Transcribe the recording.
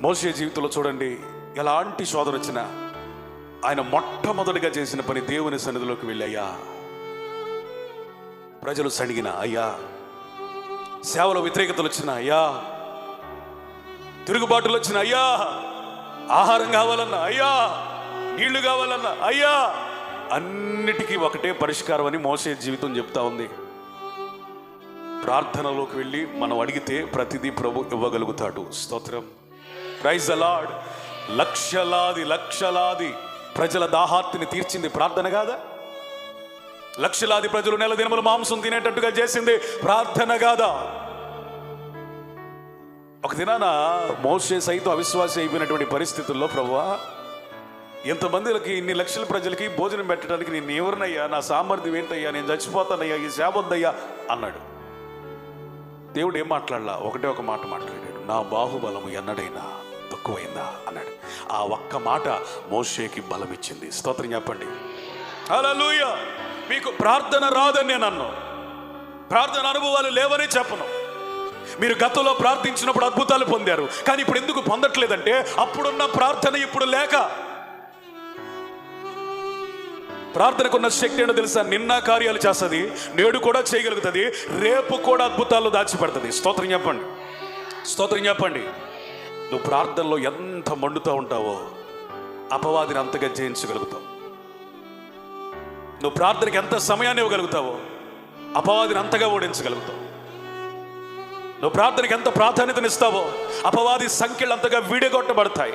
మోసే జీవితంలో చూడండి ఎలాంటి శోధన వచ్చినా ఆయన మొట్టమొదటిగా చేసిన పని దేవుని సన్నిధిలోకి వెళ్ళయ్యా. ప్రజలు సణిగిన అయ్యా. సేవలో వ్యతిరేకతలు వచ్చిన అయ్యా. తిరుగుబాటులు వచ్చిన అయ్యా. ఆహారం కావాలన్నా అయ్యా. నీళ్ళు కావాలన్నా అయ్యా. అన్నిటికీ ఒకటే పరిష్కారం అని మోసే జీవితం చెప్తా ఉంది. ప్రార్థనలోకి వెళ్ళి మనం అడిగితే ప్రతిదీ ప్రభు ఇవ్వగలుగుతాడు. స్తోత్రం. ప్రైజ్ అలాడ్ లక్షలాది లక్షలాది ప్రజల దాహార్తిని తీర్చింది ప్రార్థన కాదా? లక్షలాది ప్రజలు నెల దినములు మాంసం తినేటట్టుగా చేసింది ప్రార్థన కాదా? ఒక దినాన మోసే సైతం అవిశ్వాసి అయిపోయినటువంటి పరిస్థితుల్లో ప్రభువా ఇంతమందికి ఇన్ని లక్షల ప్రజలకి భోజనం పెట్టడానికి నేను ఎవరినయ్యా నా సామర్థ్యం ఏంటయ్యా నేను చచ్చిపోతానయ్యా ఈ శాపొద్దయ్యా అన్నాడు. దేవుడు ఏం మాట్లాడలా? ఒకటే ఒక మాట మాట్లాడాడు. నా బాహుబలము ఎన్నడైనా తక్కువైందా అన్నాడు. ఆ ఒక్క మాట మోషేకి బలమిచ్చింది. స్తోత్రం చెప్పండి. లూయ మీకు ప్రార్థన రాదని నేను అన్నాను. ప్రార్థన అనుభవాలు లేవని చెప్పను. మీరు గతంలో ప్రార్థించినప్పుడు అద్భుతాలు పొందారు. కానీ ఇప్పుడు ఎందుకు పొందట్లేదంటే అప్పుడున్న ప్రార్థన ఇప్పుడు లేక. ప్రార్థనకున్న శక్తి ఏంటో తెలుసా? నిన్న కార్యాలు చేస్తుంది నేడు కూడా చేయగలుగుతుంది రేపు కూడా అద్భుతాలు దాచిపెడుతుంది. స్తోత్రం చెప్పండి. స్తోత్రం చెప్పండి. నువ్వు ప్రార్థనలో ఎంత మండుతూ ఉంటావో అపవాదిని అంతగా జయించగలుగుతావు. నువ్వు ప్రార్థనకి ఎంత సమయాన్ని ఇవ్వగలుగుతావో అపవాదిని అంతగా ఓడించగలుగుతావు. నువ్వు ప్రార్థనకి ఎంత ప్రాధాన్యతనిస్తావో అపవాది సంఖ్యలు అంతగా వీడగొట్టబడతాయి.